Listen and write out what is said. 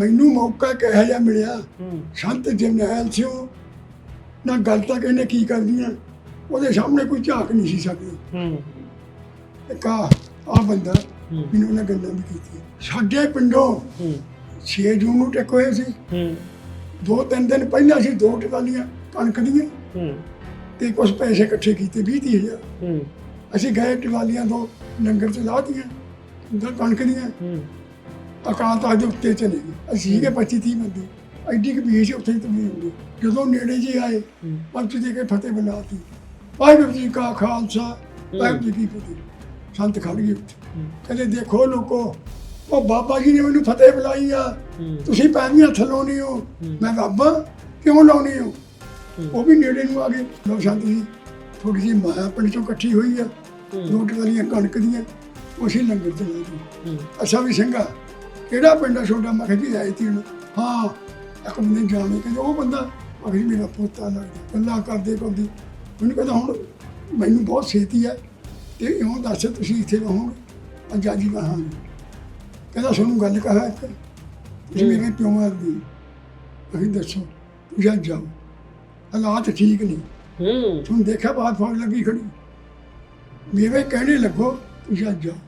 ਮੈਨੂੰ ਮੌਕਾ ਕਿਹੋ ਜਿਹਾ ਮਿਲਿਆ? ਸੰਤ ਜਰਨੈਲ ਸਿੰਘ ਨਾ ਗੱਲ ਤਾਂ ਕਹਿੰਦੇ ਕੀ ਕਰਦੀਆਂ ਉਹਦੇ ਸਾਹਮਣੇ ਕੋਈ ਝਾਕ ਨਹੀਂ ਸੀ ਸਕਦੀ ਹੂੰ। ਇੱਕ ਆ ਬੰਦਾ ਮੈਨੂੰ ਉਹਨੇ ਗੱਲਾਂ ਵੀ ਕੀਤੀਆਂ। ਸਾਡੇ ਪਿੰਡੋਂ ਹੂੰ। 6 ਜੂਨ ਨੂੰ ਟਿਕ ਹੋਏ ਸੀ। ਹੂੰ। ਦੋ ਤਿੰਨ ਦਿਨ ਪਹਿਲਾਂ ਅਸੀਂ ਦੋ ਟਕਾਲੀਆਂ ਕਣਕ ਦੀਆਂ ਤੇ ਤੇ ਕੁਝ ਪੈਸੇ ਇਕੱਠੇ ਕੀਤੇ 20 ਤੀਹ ਹਜ਼ਾਰ। ਹੂੰ। ਅਸੀਂ ਗਏ ਟਵਾਲੀਆਂ ਤੋਂ ਲੰਗਰ ਚ ਲਾਤੀਆਂ ਕਣਕ ਦੀਆਂ। ਅਕਾਲ ਤਖਤ ਦੇ ਉੱਤੇ ਚਲੇ ਗਏ। ਅਸੀਂ ਸੀਗੇ 25 30 ਬੰਦੇ। ਐਡੀ ਕੁ ਸੀ ਉੱਥੇ ਹੀ ਤਬੀਰ ਹੁੰਦੇ। ਜਦੋਂ ਨੇੜੇ ਜੀ ਆਏ ਹੂੰ। ਪੰਚ ਦੇ ਕੇ ਫਤਿਹ ਬੁਲਾਤੀ। ਵਾਹਿਗੁਰੂ ਜੀ ਕਾ ਖਾਲਸਾ ਵਾਹਿਗੁਰੂ ਜੀ ਕੀ ਫਤਿਹ। ਸੰਤ ਖੜ ਗਏ ਉੱਥੇ। ਹੂੰ। ਕਹਿੰਦੇ ਦੇਖੋ ਲੋਕੋ ਉਹ ਬਾਬਾ ਜੀ ਨੇ ਮੈਨੂੰ ਫਤਿਹ ਬੁਲਾਈ ਆ। ਹੂੰ। ਤੁਸੀਂ ਪੈਰੀਆਂ ਥਲੋਣੀ ਹੋ। ਹੂੰ। ਮੈਂ ਬਾਬਾ ਕਿਉਂ ਲਾਉਣੀ ਹੋ? ਹੂੰ। ਉਹ ਵੀ ਨੇੜੇ ਨੂੰ ਆ ਗਏ। ਲੋ ਸੰਤ ਜੀ ਥੋੜੀ ਜਿਹੀ ਮਾਇਆ ਪਿੰਡ ਚੋਂ ਇਕੱਠੀ ਹੋਈ ਆ। ਹੂੰ। ਦੋ ਟਵਾਲੀਆਂ ਕਣਕ ਦੀਆਂ ਉਸੇ ਲੰਗਰ ਹੂੰ। ਅੱਛਾ ਵੀ ਸਿੰਘਾ ਕਿਹੜਾ ਪਿੰਡ ਆ ਛੋਟਾ? ਮੈਂ ਜੀ ਆਈ ਤੀ ਉਹਨੂੰ ਹਾਂ ਇੱਕ ਬੰਦੇ ਜਾਣੇ ਕਹਿੰਦੇ ਉਹ ਬੰਦਾ ਜੀ ਮੇਰਾ ਪੋਤਾ ਲੱਗਦਾ ਗੱਲਾਂ ਕਰਦੇ ਕਰਦੇ। ਮੈਨੂੰ ਕਹਿੰਦਾ ਹੁਣ ਮੈਨੂੰ ਬਹੁਤ ਛੇਤੀ ਹੈ ਤੇ ਇਉਂ ਦੱਸ ਤੁਸੀਂ ਇੱਥੇ ਰਹੋਗੇ? ਅਜਾਜੀ ਕਹਾਂਗੇ ਕਹਿੰਦਾ ਤੁਹਾਨੂੰ ਗੱਲ ਕਹਾ ਇੱਕ। ਤੁਸੀਂ। ਮੇਰੇ ਪਿਓ ਦੀ ਅਸੀਂ ਦੱਸੋ ਤੁਸੀਂ ਅੱਜ ਜਾਓ। ਹਾਲਾਤ ਠੀਕ ਨਹੀਂ ਹੂੰ। ਤੁਹਾਨੂੰ ਦੇਖਿਆ ਬਾਤ ਫੌਜ ਲੱਗੀ ਖੜੀ। ਮੇਰੇ ਕਹਿਣੇ ਲੱਗੋ ਤੁਸੀਂ ਅੱਜ ਜਾਓ।